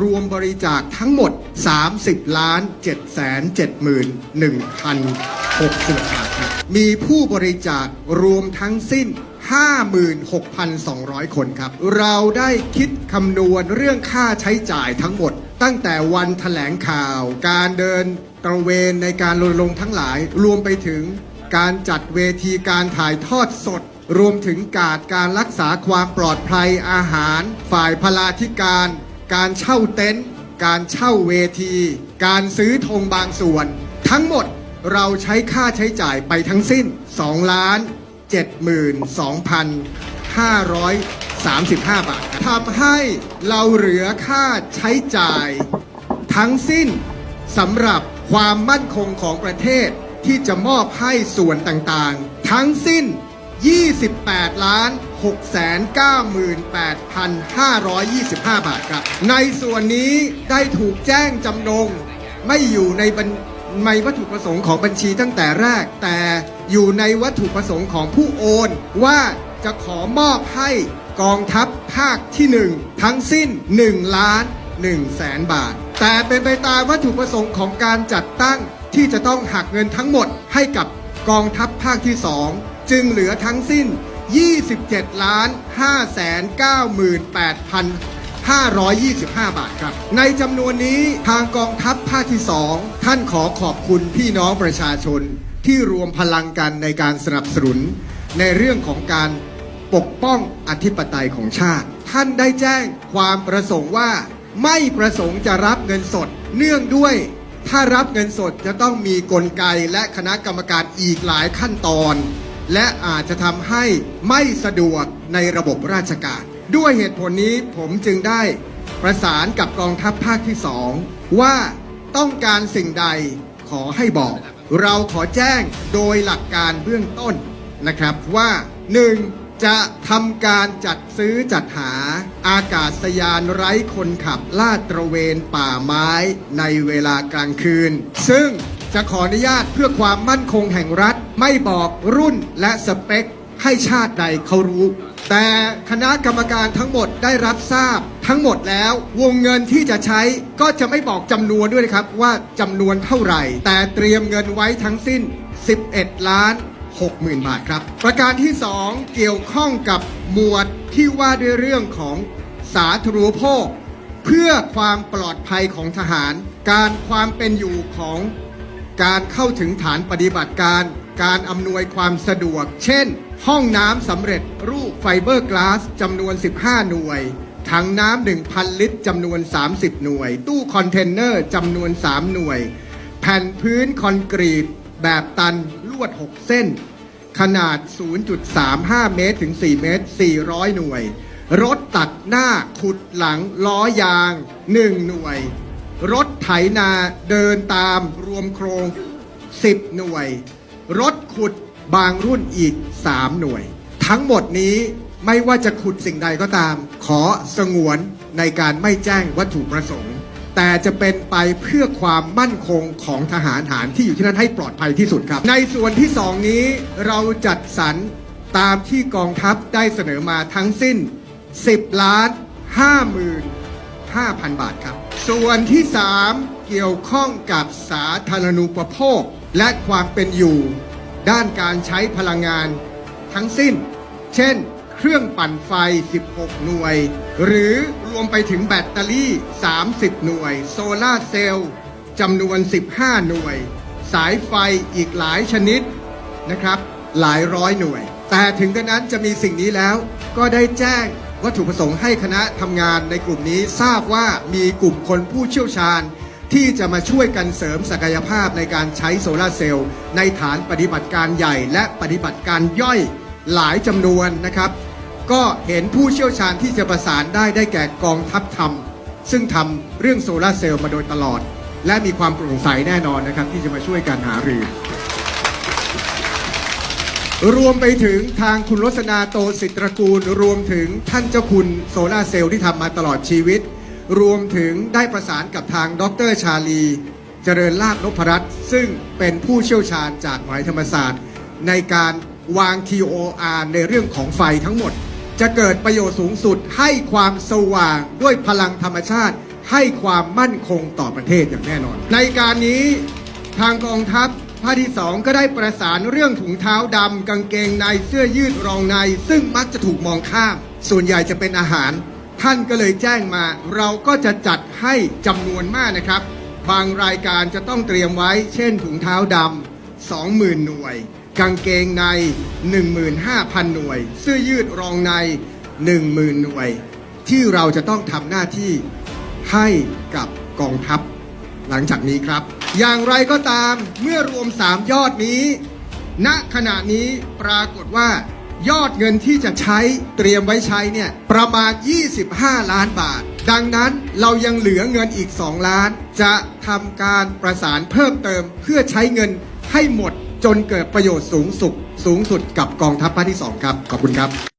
รวมบริจาคทั้งหมด 30ล้าน7 7 1 1 60บาทครับมีผู้บริจาครวมทั้งสิ้น 56,200 คนครับ เราได้คิดคำนวณเรื่องค่าใช้จ่ายทั้งหมด ตั้งแต่วันแถลงข่าว การเดินตระเวนในการรณรงค์ทั้งหลาย รวมไปถึงการจัดเวทีการถ่ายทอดสดรวมถึงการการรักษาความปลอดภัยอาหาร ฝ่ายพลาธิการ การเช่าเต็นท์การเช่าเวที การซื้อธงบางส่วน ทั้งหมดเราใช้ค่าใช้จ่ายไปทั้งสิ้น2ล้าน72,535 บาทครับทำให้เราเหลือค่าใช้จ่าย ทั้งสิ้นสำหรับความมั่นคงของประเทศที่จะมอบให้ส่วนต่างๆ ทั้งสิ้น 28ล้าน698,525 บาทครับ ในส่วนนี้ได้ถูกแจ้งจำนงไม่อยู่ในบัญในวัตถุประสงค์ของบัญชีตั้งแต่แรก แต่อยู่ในวัตถุประสงค์ของผู้โอน ว่าจะขอมอบให้กองทัพภาคที่หนึ่งทั้งสิ้น1ล้าน1แสนบาท แต่เป็นไปตามวัตถุประสงค์ของการจัดตั้งที่จะต้องหักเงินทั้งหมดให้กับกองทัพภาคที่ 2 จึงเหลือทั้งสิ้น 27 ล้าน5แสน98,000 525 บาทครับ ในจำนวนนี้ทางกองทัพภาคที่ 2 ท่านขอขอบคุณพี่น้องประชาชนที่รวมพลังกันในการสนับสนุน ในเรื่องของการปกป้องอธิปไตยของชาติ ท่านได้แจ้งความประสงค์ว่า ไม่ประสงค์จะรับเงินสด เนื่องด้วย ถ้ารับเงินสดจะต้องมีกลไกและคณะกรรมการอีกหลายขั้นตอน และอาจจะทำให้ไม่สะดวกในระบบราชการ ด้วยเหตุผลนี้ผมจึงได้ประสานกับกองทัพภาคที่สองว่าต้องการสิ่งใดขอให้บอก เราขอแจ้งโดยหลักการเบื้องต้นนะครับว่า 1. จะทำการจัดซื้อจัดหาอากาศยานไร้คนขับลาดตระเวนป่าไม้ในเวลากลางคืน ซึ่ง จะขออนุญาตเพื่อความมั่นคงแห่งรัฐ ไม่บอกรุ่นและสเปค ให้ชาติใดเขารู้ แต่คณะกรรมการทั้งหมดได้รับทราบทั้งหมดแล้ว วงเงินที่จะใช้ก็จะไม่บอกจำนวนด้วยนะครับว่าจำนวนเท่าไหร่ แต่เตรียมเงินไว้ทั้งสิ้น 11 ล้าน60,000 บาทครับ ประการที่ 2 เกี่ยวข้องกับหมวดที่ว่าด้วยเรื่องของสาธารณูปโภค เพื่อความปลอดภัยของทหาร การความเป็นอยู่ของ การเข้าถึงฐานปฏิบัติการ การอำนวยความสะดวก เช่น ห้องน้ำสำเร็จรูปไฟเบอร์กลาสจำนวน 15 หน่วย ถังน้ำ1,000 ลิตรจำนวน 30 หน่วย ตู้คอนเทนเนอร์จำนวน 3 หน่วย แผ่นพื้นคอนกรีต แบบตันลวด 6 เส้น ขนาด 0.35 เมตรถึง 4 เมตร 400 หน่วย รถตัดหน้าขุดหลังล้อยาง 1 หน่วย รถไถนาเดินตามรวมโครง 10 หน่วย รถขุดบางรุ่นอีก 3 หน่วย ทั้งหมดนี้ไม่ว่าจะขุดสิ่งใดก็ตาม ขอสงวนในการไม่แจ้งวัตถุประสงค์ แต่จะเป็นไปเพื่อความมั่นคงของทหารหารที่อยู่ที่นั่นให้ปลอดภัยที่สุดครับ ในส่วนที่สองนี้เราจัดสรรตามที่กองทัพได้เสนอมาทั้งสิ้น 10 ล้าน5หมื่น5,000 บาทครับ ส่วนที่ 3 เกี่ยวข้องกับสาธารณูปโภค และความเป็นอยู่ ด้านการใช้พลังงาน ทั้งสิ้น เช่น เครื่องปั่นไฟ 16 หน่วย หรือรวมไปถึงแบตเตอรี่ 30 หน่วย โซลาเซลล์จำนวน 15 หน่วย สายไฟอีกหลายชนิดนะครับ หลายร้อยหน่วย แต่ถึงกระนั้นจะมีสิ่งนี้แล้วก็ได้แจ้ง วัตถุประสงค์ให้คณะทำงานในกลุ่มนี้ทราบว่ามีกลุ่มคนผู้เชี่ยวชาญ ที่จะมาช่วยกันเสริมศักยภาพในการใช้โซลาร์เซลล์ในฐานปฏิบัติการใหญ่ และปฏิบัติการย่อยหลายจำนวนนะครับ ก็เห็นผู้เชี่ยวชาญที่จะประสานได้ได้แก่กองทัพธรรม ซึ่งทำเรื่องโซลาร์เซลล์มาโดยตลอด และมีความโปร่งใสแน่นอนนะครับ ที่จะมาช่วยกันหารือ รวมไปถึงทางคุณรสนาโตสิตรกูล รวมถึงท่านเจ้าคุณโซลาเซลล์ที่ทำมาตลอดชีวิต รวมถึงได้ประสานกับทางดรชาลี เจริญลาภนพรัตน์ซึ่งเป็นผู้เชี่ยวชาญจากหาวิทยายธรรมศาสตร์ ในการวาง TOR ในเรื่องของไฟทั้งหมด จะเกิดประโยชน์สูงสุดให้ความสว่างด้วยพลังธรรมชาติ ให้ความมั่นคงต่อประเทศอย่างแน่นอน ในการนี้ทางกองทัพ ภาคที่สองก็ได้ประสานเรื่องถุงเท้าดำกางเกงในเสื้อยืดรองใน ซึ่งมักจะถูกมองข้าม ส่วนใหญ่จะเป็นอาหาร ท่านก็เลยแจ้งมา เราก็จะจัดให้จำนวนมากนะครับ บางรายการจะต้องเตรียมไว้ เช่นถุงเท้าดำ20,000 หน่วย กางเกงใน 15,000 หน่วย เสื้อยืดรองใน 10,000 หน่วย ที่เราจะต้องทำหน้าที่ให้กับกองทัพ หลังจากนี้ครับ อย่างไรก็ตามเมื่อรวม 3 ยอดนี้ ณขณะนี้ปรากฏว่ายอดเงินที่จะใช้เตรียมไว้ใช้เนี่ยประมาณ 25 ล้านบาท ดังนั้นเรายังเหลือเงินอีก 2 ล้าน จะทำการประสานเพิ่มเติมเพื่อใช้เงินให้หมดจนเกิดประโยชน์สูงสุดสูงสุดกับกองทัพภาคที่ 2 ครับ ขอบคุณครับ